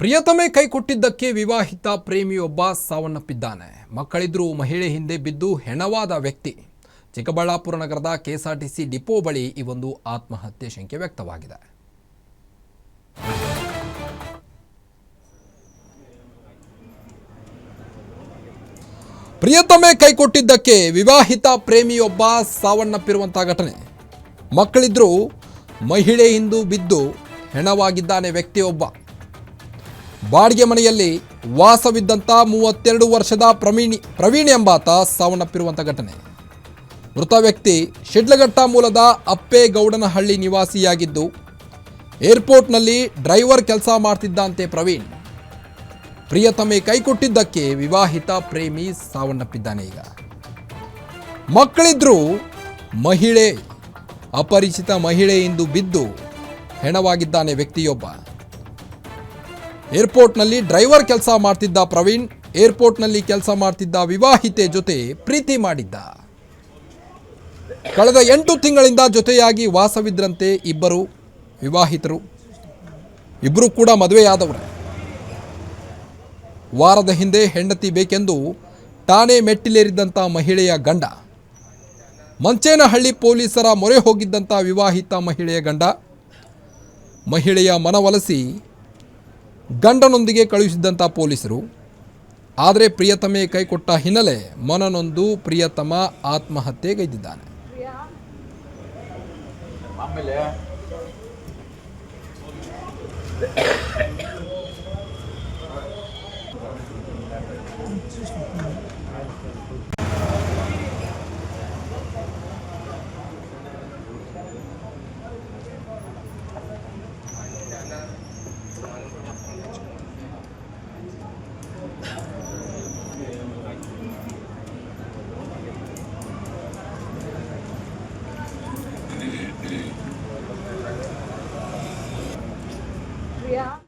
ಪ್ರಿಯತಮೆ ಕೈ ಕೊಟ್ಟಿದ್ದಕ್ಕೆ ವಿವಾಹಿತ ಪ್ರೇಮಿಯೊಬ್ಬ ಸಾವನ್ನಪ್ಪಿದ್ದಾನೆ. ಮಕ್ಕಳಿದ್ರೂ ಮಹಿಳೆ ಹಿಂದೆ ಬಿದ್ದು ಹೆಣವಾದ ವ್ಯಕ್ತಿ. ಚಿಕ್ಕಬಳ್ಳಾಪುರ ನಗರದ ಕೆಎಸ್ಆರ್ಟಿಸಿ ಡಿಪೋ ಬಳಿ ಈ ಒಂದು ಆತ್ಮಹತ್ಯೆ ಶಂಕೆ ವ್ಯಕ್ತವಾಗಿದೆ. ಪ್ರಿಯತಮೆ ಕೈಕೊಟ್ಟಿದ್ದಕ್ಕೆ ವಿವಾಹಿತ ಪ್ರೇಮಿಯೊಬ್ಬ ಸಾವನ್ನಪ್ಪಿರುವಂತಹ ಘಟನೆ. ಮಕ್ಕಳಿದ್ರೂ ಮಹಿಳೆ ಹಿಂದೂ ಬಿದ್ದು ಹೆಣವಾಗಿದ್ದಾನೆ ವ್ಯಕ್ತಿಯೊಬ್ಬ. ಬಾಡಿಗೆ ಮನೆಯಲ್ಲಿ ವಾಸವಿದ್ದಂಥ ಮೂವತ್ತೆರಡು ವರ್ಷದ ಪ್ರವೀಣಿ, ಪ್ರವೀಣ್ ಎಂಬಾತ ಸಾವನ್ನಪ್ಪಿರುವಂಥ ಘಟನೆ. ಮೃತ ವ್ಯಕ್ತಿ ಶಿಡ್ಲಘಟ್ಟ ಮೂಲದ ಅಪ್ಪೇಗೌಡನಹಳ್ಳಿ ನಿವಾಸಿಯಾಗಿದ್ದು, ಏರ್ಪೋರ್ಟ್ನಲ್ಲಿ ಡ್ರೈವರ್ ಕೆಲಸ ಮಾಡ್ತಿದ್ದಂತೆ ಪ್ರವೀಣ್. ಪ್ರಿಯತಮೆ ಕೈಕೊಟ್ಟಿದ್ದಕ್ಕೆ ವಿವಾಹಿತ ಪ್ರೇಮಿ ಸಾವನ್ನಪ್ಪಿದ್ದಾನೆ ಈಗ. ಮಕ್ಕಳಿದ್ರೂ ಮಹಿಳೆ, ಅಪರಿಚಿತ ಮಹಿಳೆ ಎಂದು ಬಿದ್ದು ಹೆಣವಾಗಿದ್ದಾನೆ ವ್ಯಕ್ತಿಯೊಬ್ಬ. ಏರ್ಪೋರ್ಟ್ನಲ್ಲಿ ಡ್ರೈವರ್ ಕೆಲಸ ಮಾಡ್ತಿದ್ದ ಪ್ರವೀಣ್, ಏರ್ಪೋರ್ಟ್ನಲ್ಲಿ ಕೆಲಸ ಮಾಡ್ತಿದ್ದ ವಿವಾಹಿತೆ ಜೊತೆ ಪ್ರೀತಿ ಮಾಡಿದ್ದ. ಕಳೆದ ಎಂಟು ತಿಂಗಳಿಂದ ಜೊತೆಯಾಗಿ ವಾಸವಿದ್ರಂತೆ ಇಬ್ಬರು ವಿವಾಹಿತರು. ಇಬ್ಬರು ಕೂಡ ಮದುವೆಯಾದವರು. ವಾರದ ಹಿಂದೆ ಹೆಂಡತಿ ಬೇಕೆಂದು ಠಾಣೆ ಮೆಟ್ಟಿಲೇರಿದ್ದಂಥ ಮಹಿಳೆಯ ಗಂಡ. ಮಂಚೇನಹಳ್ಳಿ ಪೊಲೀಸರ ಮೊರೆ ಹೋಗಿದ್ದಂಥ ವಿವಾಹಿತ ಮಹಿಳೆಯ ಗಂಡ. ಮಹಿಳೆಯ ಮನವೊಲಿಸಿ ಗಂಡನೊಂದಿಗೆ ಕಳುಹಿಸಿದ್ದಂಥ ಪೊಲೀಸರು. ಆದರೆ ಪ್ರಿಯತಮೆ ಕೈಕೊಟ್ಟ ಹಿನ್ನೆಲೆ ಮನನೊಂದು ಪ್ರಿಯತಮ ಆತ್ಮಹತ್ಯೆಗೈದಿದ್ದಾನೆ ಆಮೇಲೆ 뭐야?